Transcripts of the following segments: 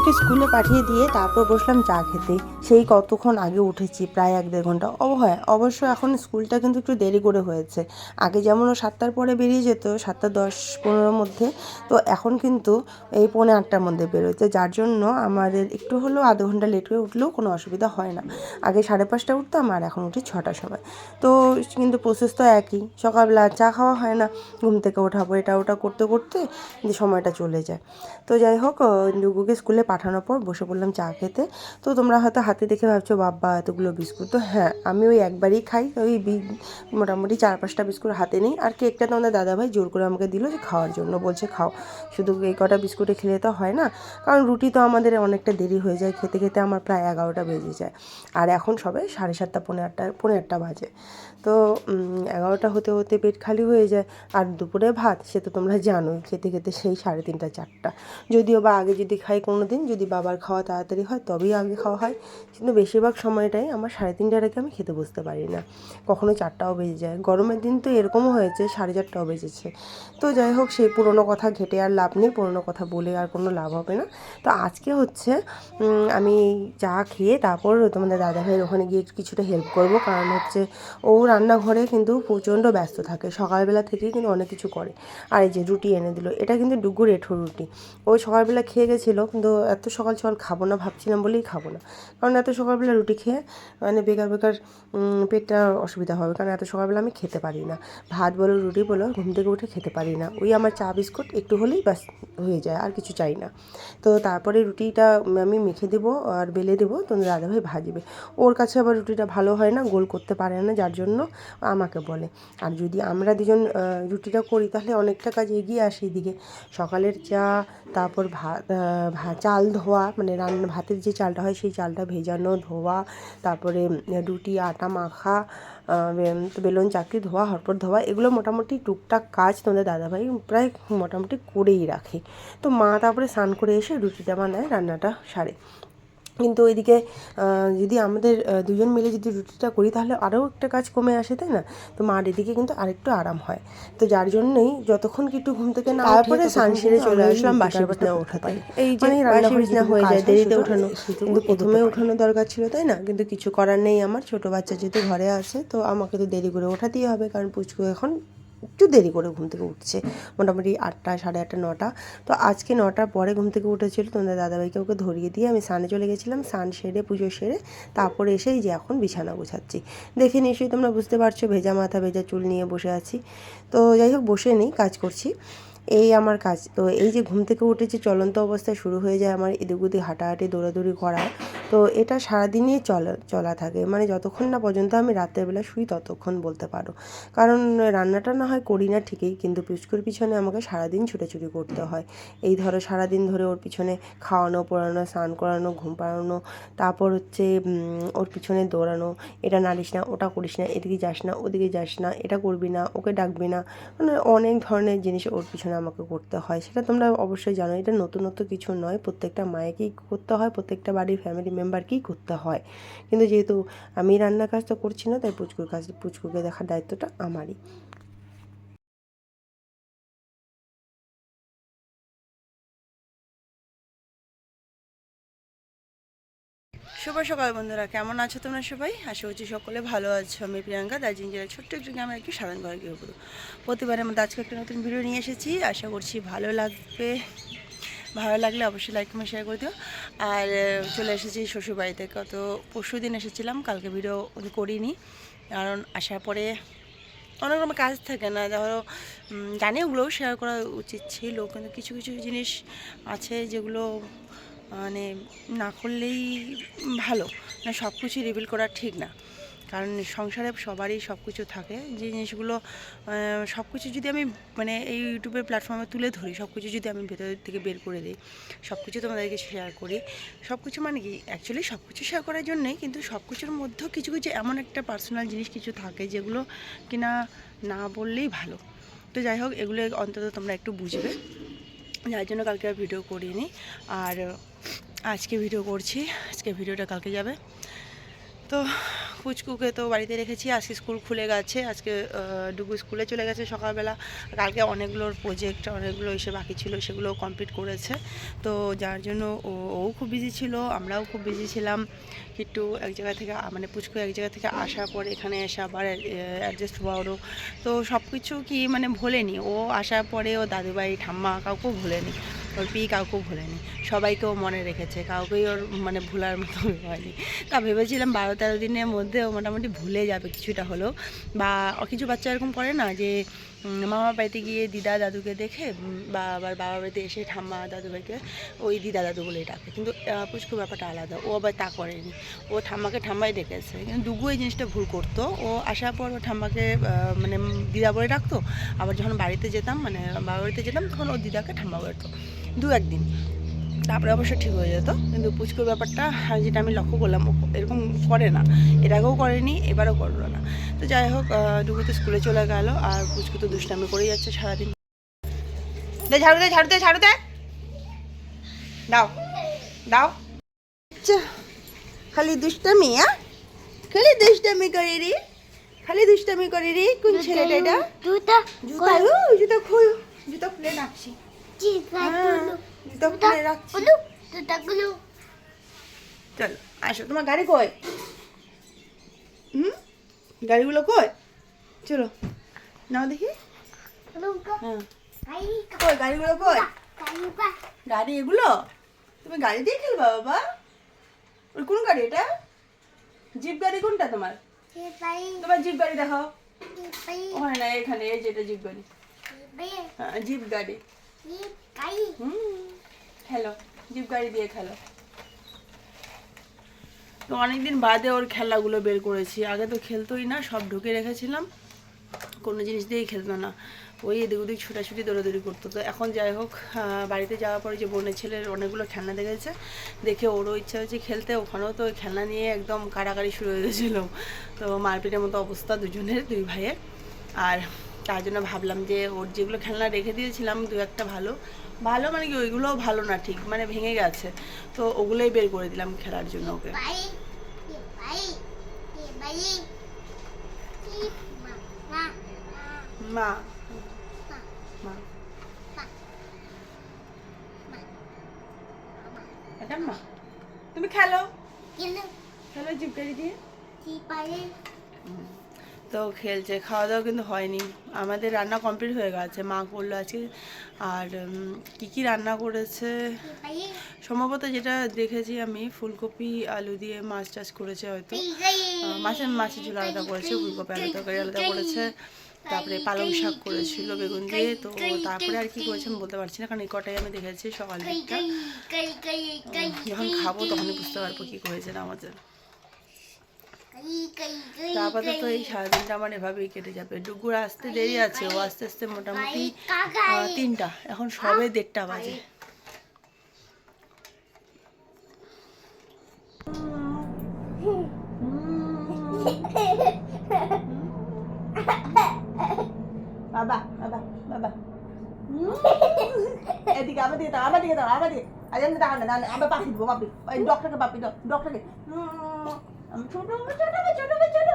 ডুগুকে স্কুলে পাঠিয়ে দিয়ে তারপর বসলাম চা খেতে। সেই কতক্ষণ আগে উঠেছি, প্রায় এক দেড় ঘণ্টা। ও হ্যাঁ অবশ্য এখন স্কুলটা কিন্তু একটু দেরি করে হয়েছে। আগে যেমন ও সাতটার পরে বেরিয়ে যেত, সাতটা দশ পনেরোর মধ্যে, তো এখন কিন্তু এই পৌনে আটটার মধ্যে বেরোচ্ছে। যার জন্য আমাদের একটু হলেও আধ ঘণ্টা লেট করে উঠলেও কোনো অসুবিধা হয় না। আগে সাড়ে পাঁচটা উঠতাম আর এখন উঠি ছটার সময়। তো কিন্তু প্রসেস তো একই। সকালবেলা চা খাওয়া হয় না, ঘুম থেকে ওঠাবো এটা ওটা করতে করতে যে সময়টা চলে যায়। তো যাই হোক ডুগুকে স্কুলে পাঠানোর পর বসে পড়লাম চা খেতে। তো তোমরা হয়তো হাতে দেখে ভাবছ, বাবা, এতগুলো বিস্কুট। তো হ্যাঁ আমি ওই একবারই খাই। ওই মোটামুটি চার পাঁচটা বিস্কুট হাতে নেই। আর কেকটা তো আমাদের দাদাভাই জোর করে আমাকে দিল যে, খাওয়ার জন্য। বলছে, খাও। শুধু এই কটা বিস্কুটে খেলে তো হয় না। কারণ রুটি তো আমাদের অনেকটা দেরি হয়ে যায় খেতে খেতে আমার প্রায় এগারোটা বেজে যায়। আর এখন সবে সাড়ে সাতটা পনেরো আটটা পনেরো আটটা বাজে। তো এগারোটা হতে হতে পেট খালি হয়ে যায়। আর দুপুরে ভাত, সে তো তোমরা জানোই, খেতে খেতে সেই সাড়ে তিনটা, চারটা। যদিও বা আগে যদি খাই কোনো দিন যদি বাবার খাওয়া তাড়াতাড়ি হয়, তবেই আগে খাওয়া হয়। কিন্তু বেশিরভাগ সময়টাই আমার সাড়ে তিনটার আগে আমি খেতে বসতে পারি না। কখনো চারটাও বেজে যায়। গরমের দিন তো এরকমও হয়েছে, সাড়ে চারটাও বেজেছে। তো যাই হোক, সেই পুরোনো কথা ঘেটে আর লাভ নেই, পুরোনো কথা বলে আর কোনো লাভ হবে না। তো আজকে হচ্ছে আমি চা খেয়ে তারপর তোমাদের দাদাভাইয়ের ওখানে গিয়ে কিছুটা হেল্প করব। কারণ হচ্ছে ও রান্নাঘরে কিন্তু প্রচণ্ড ব্যস্ত থাকে। সকালবেলা থেকেই কিন্তু অনেক কিছু করে। আর এই যে রুটি এনে দিল, এটা কিন্তু ডুগুর এঁঠো রুটি। ও সকালবেলা খেয়ে গেছিল, কিন্তু এত সকাল সকাল খাব না, ভাবছিলাম বলেই খাব না। কারণ এত সকালবেলা রুটি খেয়ে মানে বেকার বেকার পেটটা অসুবিধা হবে। কারণ এত সকালবেলা আমি খেতে পারি না। ভাত বলো, রুটি বলো, ঘুম থেকে উঠে খেতে পারি না। ওই আমার চা বিস্কুট একটু হলেই ব্যাস হয়ে যায়, আর কিছু চাই না। তো তারপরে রুটিটা আমি মেখে দেবো আর বেলে দেবো তোমাদের দাদাভাই ভাজবে। ওর কাছে আবার রুটিটা ভালো হয় না, গোল করতে পারে না, যার জন্য আমাকে বলে। আর যদি আমরা দুজন রুটিটা করি, তাহলে অনেকটা কাজ এগিয়ে আসে এদিকে। সকালের চা, তারপর ভাত চাল ধোয়া মানে রান্না, ভাতের যে চালটা হয়, সেই চালটা ভেজানো, ধোয়া, তারপরে রুটি, আটা মাখা বেলুন চাকরি ধোয়া, হরপর ধোয়া, এগুলো মোটামুটি টুকটাক কাজ তোমাদের দাদাভাই প্রায় মোটামুটি করেই রাখে। তো মা তারপরে স্নান করে এসে রুটিটা বানায়, রান্নাটা সারে। কিন্তু ওইদিকে যদি আমাদের দুজন মিলে যদি রুটিটা করি তাহলে আরও একটা কাজ কমে আসে তাই না? তো মার এদিকে কিন্তু আরেকটু আরাম হয়। তো যার জন্যই যতক্ষণ কি একটু ঘুম থেকে না তারপরে স্নান সেরে চলে আসলাম বাসি বিছনা ওঠাতে। এই যে রান্না বিছনা হয়ে যায় দেরিতে ওঠানো কিন্তু প্রথমে ওঠানো দরকার ছিল তাই না? কিন্তু কিছু করার নেই আমার ছোট বাচ্চা যেহেতু ঘরে আছে তো আমাকে তো দেরি করে ওঠাতেই হবে কারণ পুচকু এখন একটু দেরি করে ঘুম থেকে উঠছে, মোটামুটি আটটা, সাড়ে আটটা, নটা। তো আজকে নটার পরে ঘুম থেকে উঠেছিল তোমাদের দাদাভাইকে ওকে ধরিয়ে দিয়ে আমি স্নানে চলে গেছিলাম, স্নান সেরে, পুজো সেরে তারপরে এসেই যে এখন বিছানা গোছাচ্ছি। দেখে নিশ্চয়ই তোমরা বুঝতে পারছ, ভেজা মাথা, ভেজা চুল নিয়ে বসে আছি। তো যাই হোক, বসে নেই, কাজ করছি। এই আমার কাজ। তো এই যে ঘুম থেকে উঠেছি চলন্ত অবস্থায় শুরু হয়ে যায় আমার এদিক ওদিক হাঁটাহাঁটি, দৌড়াদৌড়ি করা, তো এটা সারাদিনই চলা চলা থাকে। মানে যতক্ষণ না পর্যন্ত আমি রাত্রেবেলা শুই ততক্ষণ বলতে পারো। কারণ রান্নাটা না হয় করি না ঠিকই, কিন্তু পুচকুর পিছনে আমাকে সারাদিন ছুটাছুটি করতে হয়। এই ধরো সারাদিন ধরে ওর পিছনে খাওয়ানো, পড়ানো, স্নান করানো, ঘুম পাড়ানো, তারপর হচ্ছে ওর পিছনে দৌড়ানো, এটা নাড়িস না, ওটা করিস না, এদিকে যাস না, ওদিকে যাস না, এটা করবি না, ওকে ডাকবি না মানে অনেক ধরনের জিনিস ওর পিছনে আমাকে করতে হয়, সেটা তোমরা অবশ্যই জানো। এটা নতুনত্ব কিছু নয়, প্রত্যেকটা মায়েকেই করতে হয়, প্রত্যেকটা বাড়ির ফ্যামিলি মেম্বারকেই করতে হয়। কিন্তু যেহেতু আমি রান্নার কাজটা করছি না, তাই পুচকুর কাজ পুচকুকে দেখার দায়িত্বটা আমারই। শুভ সকাল বন্ধুরা, কেমন আছো তোমরা সবাই? আশা করছি সকলে ভালো আছো। আমি প্রিয়াঙ্কা, দার্জিলিং জেলার ছোট্ট একটু গ্রামের একটি সাধারণ ঘরে গৃহবধূ। প্রতিবারের মধ্যে আজকে একটা নতুন ভিডিও নিয়ে এসেছি। আশা করছি ভালো লাগবে। ভালো লাগলে অবশ্যই লাইক কমেন্ট শেয়ার করে দিও। আর চলে এসেছি শ্বশুরবাড়িতে। কত পরশু দিন এসেছিলাম, কালকে ভিডিও করিনি। কারণ আসার পরে অনেক রকম কাজ থাকে না। ধরো জানি ওগুলোও শেয়ার করা উচিত ছিল, কিন্তু কিছু কিছু জিনিস আছে যেগুলো মানে না করলেই ভালো। না সব কিছু রিভিল করা ঠিক না। কারণ সংসারে সবারই সব কিছু থাকে। যে জিনিসগুলো সব কিছু যদি আমি মানে এই ইউটিউবের প্ল্যাটফর্মে তুলে ধরি সব কিছু যদি আমি ভেতর থেকে বের করে দিই সব কিছু তোমাদেরকে শেয়ার করি সব কিছু মানে কি? অ্যাকচুয়ালি সব কিছু শেয়ার করার জন্যই কিন্তু সব কিছুর মধ্যেও কিছু কিছু এমন একটা পার্সোনাল জিনিস কিছু থাকে যেগুলো কিনা না বললেই ভালো। তো যাই হোক, এগুলো অন্তত তোমরা একটু বুঝবে। যার জন্য কালকে আর ভিডিও করিনি। আর আজকে ভিডিও করছি, আজকে ভিডিওটা কালকে যাবে। তো পুচকুকে তো বাড়িতে রেখেছি, আজকে স্কুল খুলে গেছে, আজকে ডুগু স্কুলে চলে গেছে সকালবেলা। কালকে অনেকগুলোর প্রজেক্ট অনেকগুলো এসে বাকি ছিল সেগুলো কমপ্লিট করেছে। তো যার জন্য ও খুব বিজি ছিল, আমরাও খুব বিজি ছিলাম। একটু এক জায়গা থেকে মানে পুচকু এক জায়গা থেকে আসার পর এখানে এসে আবার অ্যাডজাস্ট হওয়ারও তো সব কিছু কি মানে ভোলেনি? ও আসার পরে ও দাদুভাই, ঠাম্মা কাউকেও ভোলেনি। ওর পি কাউকেও ভোলেনি। সবাইকেও মনে রেখেছে, কাউকেই ওর মানে ভোলার মতো হয়নি। তা ভেবেছিলাম বারো তেরো দিনের মধ্যে ও মোটামুটি ভুলে যাবে কিছুটা হলেও। বা কিছু বাচ্চা এরকম করে না যে মামার বাড়িতে গিয়ে দিদা দাদুকে দেখে বা আবার বাবার বাড়িতে এসে ঠাম্মা দাদু ভাইকে ওই দিদা দাদু বলেই ডাকে। কিন্তু পুষ্কুর ব্যাপারটা আলাদা, ও আবার তা করেনি। ও ঠাম্মাকে ঠাম্মাই ডেকেছে। কিন্তু দুগু এই জিনিসটা ভুল করতো। ও আসার পর ও ঠাম্মাকে মানে দিদা বলে ডাকতো। আবার যখন বাড়িতে যেতাম মানে বাবার বাড়িতে যেতাম, তখন ও দিদাকে ঠাম্মা বলতো। দু একদিন। তারপরে অবশ্য ঠিক হয়ে যেত। কিন্তু পুচকুর ব্যাপারটা যেটা আমি লক্ষ্য করলাম এরকম করে না। এর আগেও করেনি এবারও করল না। তো যাই হোক ডুগু তো স্কুলে চলে গেল আর পুচকু তো দুষ্টামি করেই যাচ্ছে সারাদিন। দে ঝাড়ু দে ঝাড়ু দে ঝাড়ু দে। দাও দাও। আচ্ছা খালি দুষ্টামি হ্যাঁ খালি দুষ্টামি করে রে। খালি দুষ্টামি করে রে কোন ছেলেটা এটা? জুতা ও, জুতা খোল জুতা খুলে রাখছি হ্যাঁ, খুলে রাখছি। চলো আসো তোমার গাড়ি কই? হুম? গাড়িগুলো কই? চলো নাও দেখি। হ্যাঁ। কই গাড়িগুলো কই? গাড়ি এগুলো? তুমি গাড়ি দিয়ে খেলবা বাবা? ওই কোন গাড়ি এটা? জিপ গাড়ি কোনটা তোমার? তোমার জিপ গাড়ি দেখাও। ওখানে না এখানে এই যেটা জিপ গাড়ি। হ্যাঁ জিপ গাড়ি। হুম। খেলো, জিপ গাড়ি দিয়ে খেলো। তো অনেকদিন বাদে ওর খেলাগুলো বের করেছি। আগে তো খেলতোই না, সব ঢুকে রেখেছিলাম। কোনো জিনিস দিয়েই খেলতো না। ওই এদিক ওদিক ছুটাছুটি, দৌড়াদৌড়ি করতো। তো এখন যাই হোক বাড়িতে যাওয়ার পরে যে বোনের ছেলের অনেকগুলো খেলনা দেখেছে, দেখে ওরও ইচ্ছা হয়েছে খেলতে। ওখানেও তো খেলনা নিয়ে একদম কাড়াকাড়ি শুরু হয়ে গেছিল। তো মারপিটের মতো অবস্থা দুজনের, দুই ভাইয়ের। আর তার জন্য ভাবলাম যে ওর যেগুলো খেলনা রেখে দিয়েছিলাম দু একটা ভালো। ভালো মানে কি ওইগুলোও ভালো না ঠিক মানে ভেঙে গেছে। তো ওগুলোই বের করে দিলাম খেলার জন্য ওকে। মা। মা। এটা মা। তুমি খেলো? খেলো। জিপ গাড়ি দিয়ে? তো খেলছে খাওয়া দাওয়া কিন্তু হয়নি। আমাদের রান্না কমপ্লিট হয়ে গেছে মা করল আজকে। আর কি কি রান্না করেছে? সম্ভবত যেটা দেখেছি আমি ফুলকপি আলু দিয়ে মাছ টাছ করেছে হয়তো। মাছের মাছের ঝোল আলাদা করেছে ফুলকপি আলু তরকারি আলাদা করেছে। তারপরে পালং শাক করেছিল বেগুন দিয়ে তো তারপরে আর কি করেছে আমি বলতে পারছি না কারণ এই কটাই আমি দেখেছি সকাল দিকটা। যখন খাব তখনই বুঝতে পারব কি করেছে না আমাদের আপাতত এই সারাদিনটা আমার এভাবেই কেটে যাবে। ডুগুর আসতে দেরি আছে, ও আস্তে আস্তে মোটামুটি তিনটা। এখন সবে দেড়টা বাজে। বাবা বাবা বাবা। এদিকে আমার দিকে আমার দিকে দাও আমার দিকে আজ আমি দাও না দাও না, আবার পাপি দেবো, পাপি। ওই ডক্টরকে পাপি দাও ডক্টরকে ছোট ছোট ছোট ছোট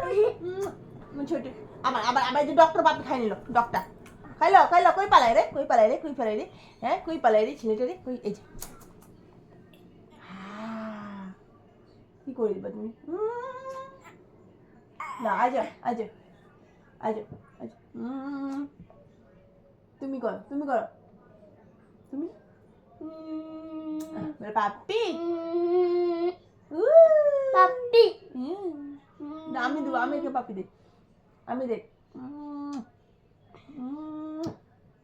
ছোট আমার আবার আবার যে ডক্টর পাপি খাই নিল ডক্টর খাইলো খাইলো কই পালাই রে কই পালাই রে কই পালাই রে হ্যাঁ কই পালাই রে ছেলেটা রে কই এই যে। কি করে দিবা তুমি? না আজ আজ আজ আজ তুমি করো তুমি করো। তুমি? পাপি পাপি আমি দেবো, আমি একে পাপি দেখ, আমি দেখ।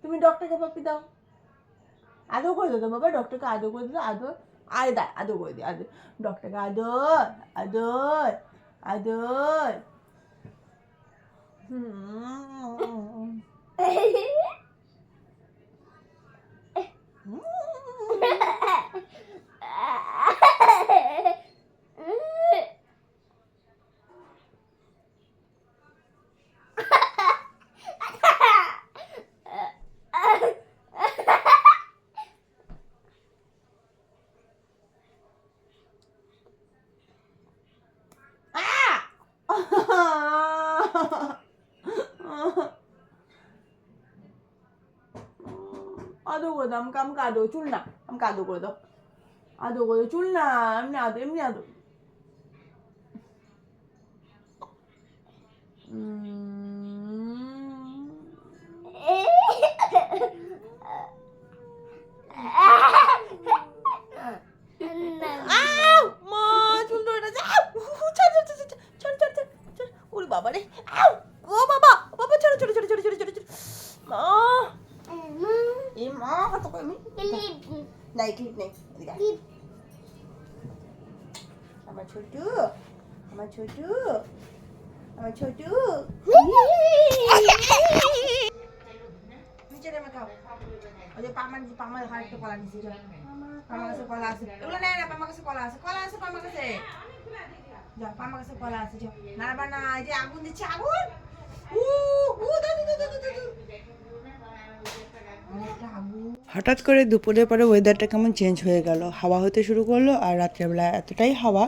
তুমি ডক্টরকে পাপি দাও। আদৌ করে দাও, বাবা, ডক্টরকে আদৌ করে দিল আদৌ আরে দা আদৌ করে দিই, আদৌ। ডক্টরকে আদর আদর আদর হুম। આદો દો આમ કામ કાઢો ચૂલના આમ કાદો કરો દો આદો કરો ચૂલના એમને આદો એમને આદો 아우 뭐 좀 놀다 자 우리 봐봐래 아우 নাই ক্লিপ নেই। আমার ছোটু আমার ছোটু আমার ছোটু নিচে নেমে খাও ওই যে পামার পামার হাড় একটু কলা নিচে যাও পামার কাছে কলা আছে এগুলো নেই না পামার কাছে কলা আছে কলা আছে পামার কাছে যাও পামার কাছে কলা আছে যাও না বানা এই যে আগুন দিচ্ছে আগুন উ উ দাদু দাদু দাদু হঠাৎ করে দুপুরের পরে ওয়েদারটা কেমন চেঞ্জ হয়ে গেল? হাওয়া হতে শুরু করল আর রাত্রেবেলা এতটাই হাওয়া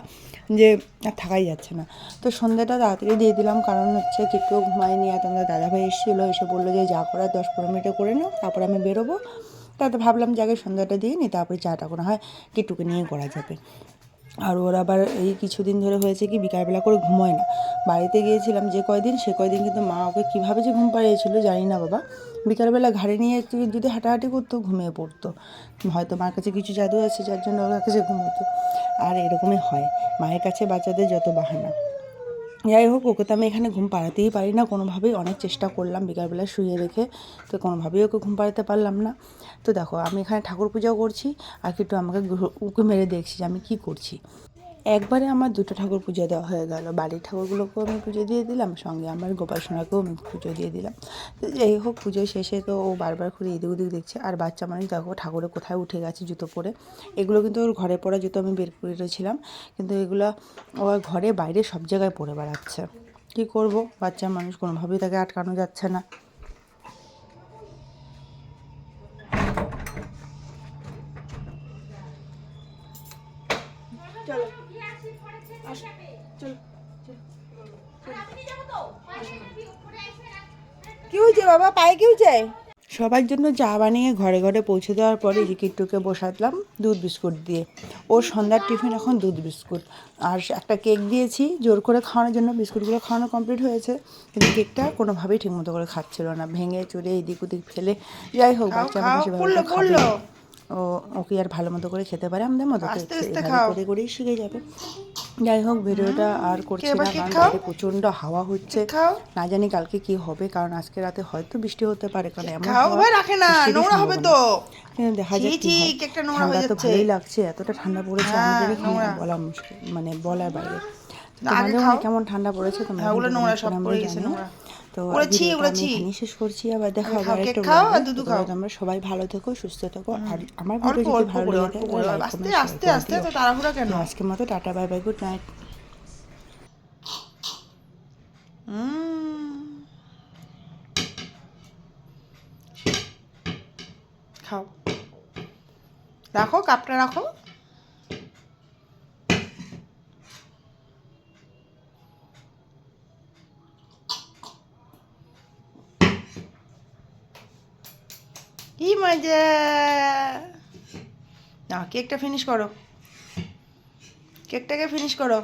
যে আর থাকাই যাচ্ছে না। তো সন্ধ্যাটা তাড়াতাড়ি দিয়ে দিলাম, কারণ হচ্ছে কিট্টু ঘুমায়নি আর তোমাদের দাদাভাই এসেছিল, এসে বলল যে যা করার দশ পনেরো মিনিটে করে নাও, তারপর আমি বেরোবো। তাতে ভাবলাম যে আগে সন্ধ্যাটা দিয়ে নিই তারপরে চাটা করা হয় কিট্টুকে নিয়ে করা যাবে। আর ওর আবার এই কিছুদিন ধরে হয়েছে কি, বিকালবেলা করে ঘুমোয় না। বাড়িতে গিয়েছিলাম যে কয়দিন, সে কয়দিন কিন্তু মা ওকে কীভাবে যে ঘুম পাড়িয়েছিল জানি না বাবা। বিকালবেলা ঘাড়ে নিয়ে যদি হাঁটাহাঁটি করতো, ঘুমিয়ে পড়তো। হয়তো মার কাছে কিছু জাদু আছে, যার জন্য ওর কাছে ঘুমোতো। আর এরকমই হয়। মায়ের কাছে বাচ্চাদের যত বাহানা। যাই হোক, ওকে তো আমি এখানে ঘুম পাড়াতেই পারি না। কোনোভাবেই অনেক চেষ্টা করলাম বিকালবেলা শুয়ে রেখে। তো কোনোভাবেই ওকে ঘুম পাড়াতে পারলাম না। তো দেখো, আমি এখানে ঠাকুর পূজা করছি। আর একটু আমাকে উঁকি মেরে দেখছি যে আমি কি করছি। একবারে আমার দুটো ঠাকুর পুজো দেওয়া হয়ে গেল। বাড়ির ঠাকুরগুলোকেও আমি পুজো দিয়ে দিলাম, সঙ্গে আমার গোপাল সোনাকেও আমি পুজো দিয়ে দিলাম। তো যাই হোক, পুজো শেষে তো ও বারবার করে এদিক ওদিক দেখছে, আর বাচ্চা মানুষ দেখো ঠাকুরে কোথায় উঠে গেছে জুতো পরে। এগুলো কিন্তু ওর ঘরে পড়া জুতো আমি বের করে রেখেছিলাম কিন্তু এগুলো ও ঘরে বাইরে সব জায়গায় পরে বেড়াচ্ছে। কী করব? বাচ্চা মানুষ কোনোভাবেই তাকে আটকানো যাচ্ছে না। কি হয়েছে বাবা? পায়ে কি হয়েছে? সবার জন্য চা বানিয়ে ঘরে ঘরে পৌঁছে দেওয়ার পরে যে কিট্টুকে বসাতলাম দুধ বিস্কুট দিয়ে। ওর সন্ধ্যার টিফিন এখন দুধ বিস্কুট। আর একটা কেক দিয়েছি জোর করে খাওয়ানোর জন্য বিস্কুটগুলো খাওয়ানো কমপ্লিট হয়েছে। কিন্তু কেকটা কোনোভাবেই ঠিকমতো করে খাচ্ছিল না। ভেঙে চুরে এদিক ওদিক ফেলে যাই হোক বাচ্চা মানুষ না। ও ওকে আর ভালো মতো করে খেতে পারে আমাদের মতো করে করেই শিখে যাবে। যাই হোক ভিডিওটা আর করছি না কারণ বাইরে প্রচণ্ড হাওয়া হচ্ছে। না জানি কালকে কি হবে কারণ আজকে রাতে হয়তো বৃষ্টি হতে পারে কারণ এমন হাওয়া রাখে না নোংরা হবে তো। দেখা যাচ্ছে একটা নোংরা ঠান্ডা তো ভালোই লাগছে এতটা ঠান্ডা পড়েছে আমাদের এখানে বলা মুশকিল মানে বলার বাইরে। তোমাদের কেমন ঠান্ডা পড়েছে তোমরা ওগুলো নোংরা সব পড়ে গেছে নোংরা। তো শেষ করছি আবার দেখা হবে আরেকটা ব্লগে তোমরা সবাই ভালো থেকো সুস্থ থেকো। আর আমার ভিডিও যদি ভালো লেগে কমেন্ট আস্তে আস্তে তো তাড়াহুড়া কেন? আজকের মতো tata bye bye good night. খাও। রাখো কাপটা রাখো। কি মজা না কেকটা ফিনিশ করো। কেকটাকে ফিনিশ করো।